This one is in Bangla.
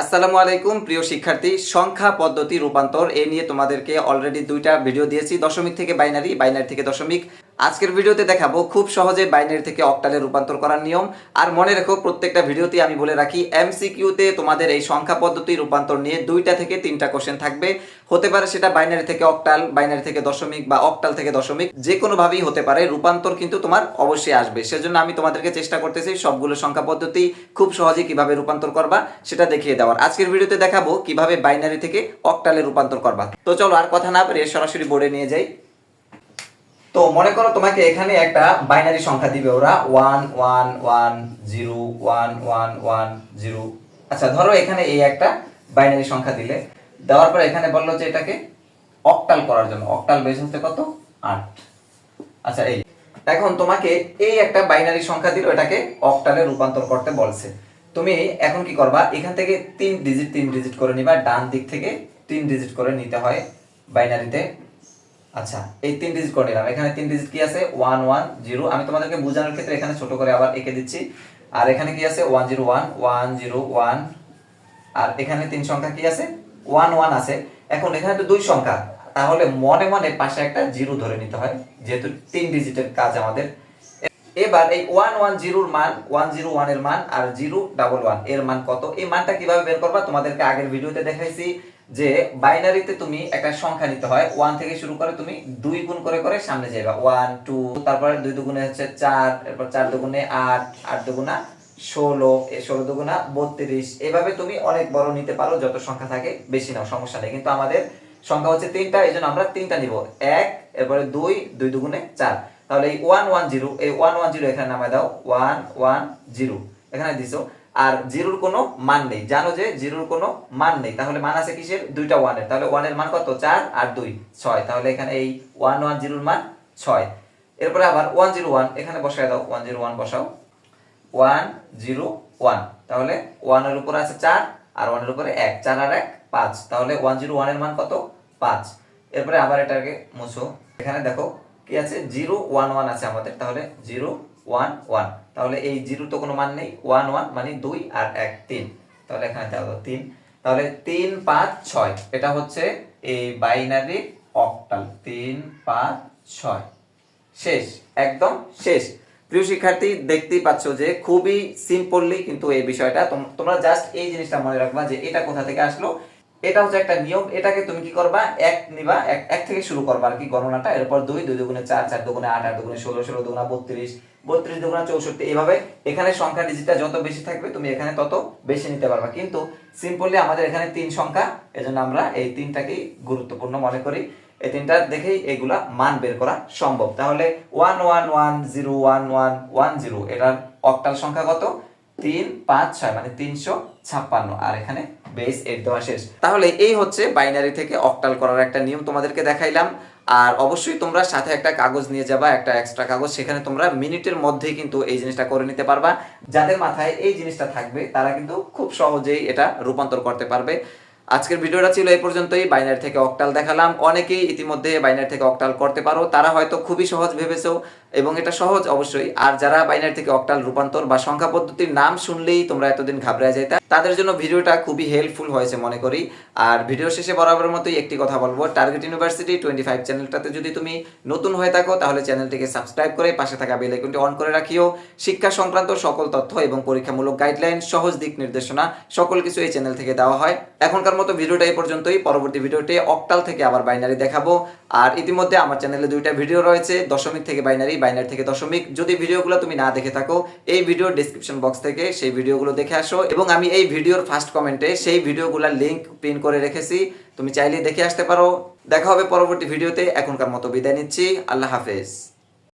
আসসালামু আলাইকুম, প্রিয় শিক্ষার্থী। সংখ্যা পদ্ধতি রূপান্তর এ নিয়ে তোমাদেরকে অলরেডি দুইটা ভিডিও দিয়েছি। দশমিক থেকে বাইনারি বাইনারি থেকে দশমিক। আজকের ভিডিওতে দেখাবো খুব সহজে বাইনারি থেকে অক্টালে রূপান্তর করার নিয়ম। আর মনে রেখো, প্রত্যেকটা ভিডিওতে আমি বলে রাখি, এমসিকিউতে তোমাদের এই সংখ্যা পদ্ধতি রূপান্তর নিয়ে দুইটা থেকে তিনটা কোশ্চেন থাকবে। হতে পারে সেটা বাইনারি থেকে অক্টাল, বাইনারি থেকে দশমিক বা অক্টাল থেকে দশমিক যে কোনোভাবেই হতে পারে। রূপান্তর কিন্তু তোমার অবশ্যই আসবে। সেজন্য আমি তোমাদেরকে চেষ্টা করতেছি সবগুলো সংখ্যা পদ্ধতি খুব সহজে কীভাবে রূপান্তর করবা সেটা দেখিয়ে দেওয়ার। আজকের ভিডিওতে দেখাবো কীভাবে বাইনারি থেকে অক্টালে রূপান্তর করবা। তো চলো আর কথা না বেরিয়ে সরাসরি বোর্ডে নিয়ে যাই। তো মনে করো তোমাকে এখানে একটা বাইনারি সংখ্যা দিবে ওরা one one one zero one one one zero আচ্ছা ধরো এখানে এই একটা বাইনারি সংখ্যা দিলে। দেওয়ার পর এখানে বলল যে এটাকে অক্টাল করার জন্য। অক্টাল বেস হচ্ছে কত? আট। আচ্ছা এই। এখন তোমাকে এই একটা বাইনারি সংখ্যা দিল, এটাকে অক্টালে রূপান্তর করতে বলছে। তুমি এখন কি করবা? এখান থেকে তিন ডিজিট তিন ডিজিট করে নিবা। ডান দিক থেকে তিন ডিজিট করে নিতে হয় বাইনারিতে আচ্ছা এই তিন ডিজিট করে নিলাম। এখানে তিন ডিজিট কি আছে? ওয়ান ওয়ান জিরো আমি তোমাদেরকে বোঝানোর ক্ষেত্রে এখানে ছোট করে আবার এঁকে দিচ্ছি। আর এখানে কি আছে? One zero one one zero one আর এখানে তিন সংখ্যা কি আছে? ওয়ান ওয়ান আছে। এখন এখানে তো দুই সংখ্যা। তাহলে মনে মনে পাশে একটা জিরো ধরে নিতে হয়, যেহেতু তিন ডিজিটের কাজ আমাদের। এবার এই ওয়ান ওয়ান জিরোর মান ওয়ান জিরো ওয়ানের মান আর জিরো ডাবল ওয়ানের মান কত? এই মানটা কীভাবে বের করবা? তোমাদেরকে আগের ভিডিওতে দেখাইছি। যে বাইনারিতে তুমি একটা সংখ্যা নিতে হয় ওয়ান থেকে শুরু করে তুমি দুই গুণ করে করে সামনে যাইবা। ওয়ান টু তারপরে দুই দুগুণে হচ্ছে চার, এরপর চার দুগুণে আট আট দুগুণা ষোলো ষোলো দুগুণা বত্রিশ। এভাবে তুমি অনেক বড় নিতে পারো, যত সংখ্যা থাকে বেশি নাও, সমস্যা নেই। কিন্তু আমাদের সংখ্যা হচ্ছে তিনটা, এই জন্য আমরা তিনটা নিব। এক, এরপরে দুই দুই দুগুণে চার। তাহলে এই ওয়ান ওয়ান জিরো এই ওয়ান ওয়ান জিরো এখানে নামায় দাও। ওয়ান ওয়ান জিরো এখানে দিছো। আর জিরোর কোনো মান নেই। জানো যে জিরোর কোনো মান নেই। তাহলে মান আছে কিসের? দুইটা ওয়ানের। তাহলে ওয়ানের মান কত? চার আর দুই, ছয়। তাহলে এখানে এই ওয়ান ওয়ান জিরোর মান ছয়। এরপরে আবার ওয়ান জিরো ওয়ান, এখানে বসায় দাও। ওয়ান জিরো ওয়ান বসাও। One zero one. তাহলে ওয়ানের উপরে আছে চার আর ওয়ানের উপরে এক। চার আর এক, পাঁচ। তাহলে ওয়ান জিরো ওয়ানের মান কত? পাঁচ। এরপরে আবার এটাকে মুছো। এখানে দেখো কি আছে? জিরো ওয়ান ওয়ান আছে আমাদের। তাহলে জিরো ওয়ান ওয়ান। তাহলে এই জিরো তো কোনো মান নেই ওয়ান ওয়ান মানে দুই আর এক, তিন। তাহলে এখানে দেখো তিন। তাহলে তিন, পাঁচ, ছয়, এটা হচ্ছে এই বাইনারি অক্টাল তিন, পাঁচ, ছয়। শেষ, একদম শেষ। প্রিয় শিক্ষার্থী, দেখতেই পাচ্ছ যে খুবই সিম্পললি কিন্তু এই বিষয়টা। তোম- তোমরা জাস্ট এই জিনিসটা মনে রাখবা যে এটা কোথা থেকে আসলো? এটা হচ্ছে একটা নিয়ম, এটাকে তুমি কি করবা? এক নিবা, এক এক থেকে শুরু করবা আর কি গণনাটা। এরপর দুই দুই দুগুণে চার চার দুগুণে আট আট দুগুণে ষোলো ষোলো দুগুণা বত্রিশ বত্রিশ দুগুণা চৌষট্টি। এইভাবে এখানে সংখ্যা ডিজিটটা যত বেশি থাকবে, তুমি এখানে তত বেশি নিতে পারবা। কিন্তু সিম্পলি আমাদের এখানে তিন সংখ্যা, এজন্য আমরা এই তিনটাকেই গুরুত্বপূর্ণ মনে করি। এই তিনটা দেখেই এগুলা মান বের করা সম্ভব। তাহলে one one one zero one one one zero এটার অক্টাল সংখ্যা কত? তিন, পাঁচ, ছয় মানে তিনশো ছাপ্পান্ন। আর এখানে বেস এইট দেওয়া শেষ। তাহলে এই হচ্ছে বাইনারি থেকে অক্টাল করার একটা নিয়ম তোমাদেরকে দেখাইলাম। আর অবশ্যই তোমরা সাথে একটা কাগজ নিয়ে যাবা, একটা এক্সট্রা কাগজ। সেখানে তোমরা মিনিটের মধ্যেই কিন্তু এই জিনিসটা করে নিতে পারবা। যাদের মাথায় এই জিনিসটা থাকবে, তারা কিন্তু খুব সহজেই এটা রূপান্তর করতে পারবে। আজকের ভিডিওটা ছিল এই পর্যন্তই। বাইনারি থেকে অক্টাল দেখালাম। অনেকেই ইতিমধ্যে বাইনারি থেকে অক্টাল করতে পারো। তারা হয়তো খুবই সহজ ভেবেছো। এবং এটা সহজ অবশ্যই। আর যারা বাইনারি থেকে অক্টাল রূপান্তর বা সংখ্যা পদ্ধতির নাম শুনলেই তোমরা এতদিন ঘাবড়ে যেতে তাদের জন্য ভিডিওটা খুবই হেল্পফুল হয়েছে মনে করি। আর ভিডিও শেষে বরাবরের মতোই একটি কথা বলব টার্গেট ইউনিভার্সিটি টোয়েন্টি ফাইভ চ্যানেলটাতে যদি তুমি নতুন হয়ে থাকো, তাহলে চ্যানেলটিকে সাবস্ক্রাইব করে পাশে থাকা বেল আইকনটি অন করে রাখিও। শিক্ষা সংক্রান্ত সকল তথ্য এবং পরীক্ষামূলক গাইডলাইন সহজ দিক নির্দেশনা, সকল কিছু এই চ্যানেল থেকে দেওয়া হয়। এখনকার মতো ভিডিওটা এই পর্যন্তই। পরবর্তী ভিডিওতে অক্টাল থেকে আবার বাইনারি দেখাবো। আর ইতিমধ্যে আমার চ্যানেলে দুইটা ভিডিও রয়েছে, দশমিক থেকে বাইনারি বাইনারি থেকে দশমিক। যদি ভিডিওগুলো তুমি না দেখে থাকো, এই ভিডিওর ডিসক্রিপশন বক্স থেকে সেই ভিডিওগুলো দেখে আসো এবং আমি এই ভিডিওর ফার্স্ট কমেন্টে সেই ভিডিওগুলোর লিঙ্ক প্রিন্ট করে রেখেছি। তুমি চাইলে দেখে আসতে পারো। দেখা হবে পরবর্তী ভিডিওতে। এখনকার মতো বিদায় নিচ্ছি। আল্লাহ হাফেজ।